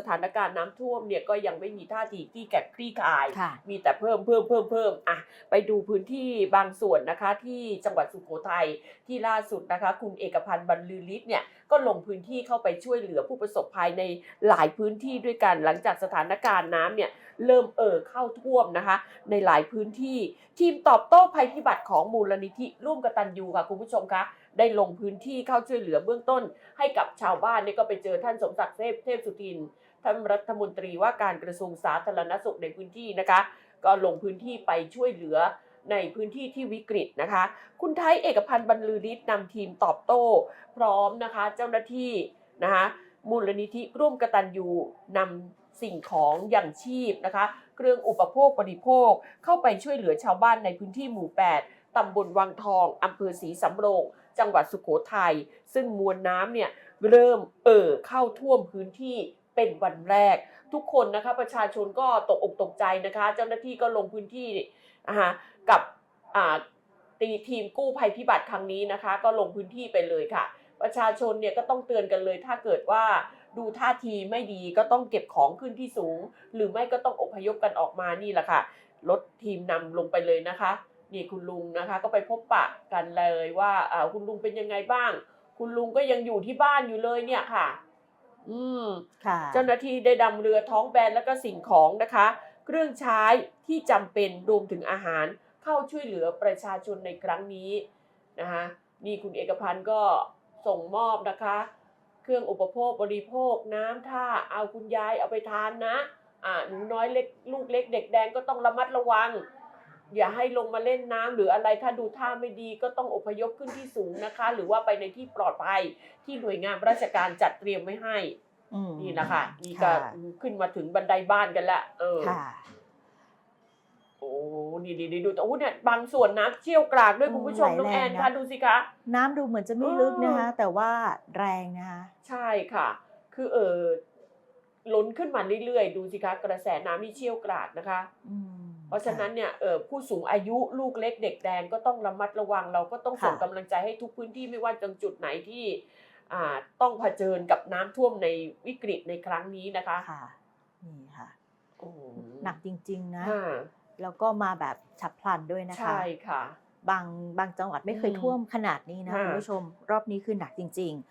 สถานการณ์น้ำท่วมเนี่ยก็ยังไม่มีท่าทีที่แกบคลี่คลายค่ะมีแต่เพิ่มเพิ่มเพิ่มเพิ่มอะไปดูพื้นที่บางส่วนนะคะที่จังหวัดสุโขทัยที่ล่าสุดนะคะ คุณเอกพันธ์บรรลือฤทธิ์เนี่ยก็ลงพื้นที่เข้าไปช่วยเหลือผู้ประสบภัยในหลายพื้นที่ด้วยกัน หลังจากสถานการณ์น้ำเนี่ยเริ่มเอ่อเข้าท่วมนะคะ ในหลายพื้นที่ ทีมตอบโต้ภัยพิบัติของมูลนิธิร่วมกตัญญูค่ะคุณผู้ชมคะได้ลงพื้นที่เข้าช่วยเหลือเบื้องต้น ให้กับชาวบ้านเนี่ยก็ไปเจอท่านสมศักดิ์เทพเทพสุทิน ท่านรัฐมนตรีว่าการกระทรวงสาธารณสุขในพื้นที่นะคะ ก็ลงพื้นที่ไปช่วยเหลือในพื้นที่ที่วิกฤตนะคะ คุณไทยเอกพันธ์บรรลือฤทธิ์นำทีมตอบโต้ พร้อมนะคะเจ้าหน้าที่นะคะมูลนิธิร่วมกตัญญูนำสิ่งของอย่างชีพนะคะ เครื่องอุปโภคบริโภคเข้าไปช่วยเหลือชาวบ้านในพื้นที่หมู่ 8 ตำบลวังทองอำเภอศรีสำโรง จังหวัดสุโขทัยซึ่งมวลน้ำเนี่ยเริ่มเอ่อเข้าท่วมพื้นที่ เป็นวันแรก ทุกคนนะคะประชาชนก็ตกอกตกใจนะคะ เจ้าหน้าที่ก็ลงพื้นที่นะคะกับตีทีมกู้ภัยพิบัติครั้งนี้นะคะ ก็ลงพื้นที่ไปเลยค่ะ ประชาชนเนี่ยก็ต้องเตือนกันเลย ถ้าเกิดว่าดูท่าทีไม่ดีก็ต้องเก็บของขึ้นที่สูง หรือไม่ก็ต้องอพยพกันออกมานี่แหละค่ะรถทีมนำลงไปเลยนะคะ นี่คุณลุงนะคะ ก็ไปพบปะกันเลยว่าคุณลุงเป็นยังไงบ้าง คุณลุงก็ยังอยู่ที่บ้านอยู่เลยเนี่ยค่ะ อืมค่ะเจ้าหน้าที่ได้ดำเรือท้องแบนแล้วก็สิ่งของนะคะ เครื่องใช้ที่จำเป็นรวมถึงอาหารเข้าช่วยเหลือประชาชนในครั้งนี้นะคะนี่คุณเอกพันธ์ก็ส่งมอบนะคะ เครื่องอุปโภคบริโภคน้ำท่าเอาคุณยายเอาไปทานนะอ่าหนูน้อยเล็กลูกเล็กเด็กแดงก็ต้องระมัดระวัง อย่าให้ลงมาเล่นน้ำหรืออะไรถ้าดูท่าไม่ดีก็ต้องอพยพขึ้นที่สูงนะคะ หรือว่าไปในที่ปลอดภัยที่หน่วยงานราชการจัดเตรียมไว้ให้อืมนี่แหละค่ะนี่ก็ค่ะขึ้นมาถึงบันไดบ้านกันละเออค่ะโอ้นี่ดีดูแต่โอ้เนี่ยบางส่วนน้ำเชี่ยวกรากด้วยอืมคุณผู้ชมไหลน้องแอนแรงนะค่ะดูสิคะ น้ำดูเหมือนจะไม่ลึกนะคะ แต่ว่าแรงนะคะใช่ค่ะ คือเออล้นขึ้นมาเรื่อยๆ ดูสิคะ กระแสน้ำนี่เชี่ยวกรากนะคะ อืม เพราะฉะนั้นเนี่ยเออผู้สูงอายุลูกเล็กเด็กแดงก็ต้องระมัดระวัง เราก็ต้องส่งค่ะกำลังใจให้ทุกพื้นที่ไม่ว่าจังจุดไหนที่อ่าต้องเผชิญกับน้ำท่วมในวิกฤตในครั้งนี้นะคะค่ะนี่ค่ะโอ้โหหนักจริง ๆนะค่ะแล้วก็มาแบบฉับพลันด้วยนะคะ ใช่ค่ะ บางบางจังหวัดไม่เคยอืมท่วมขนาดนี้นะค่ะคุณผู้ชม รอบนี้คือหนักจริง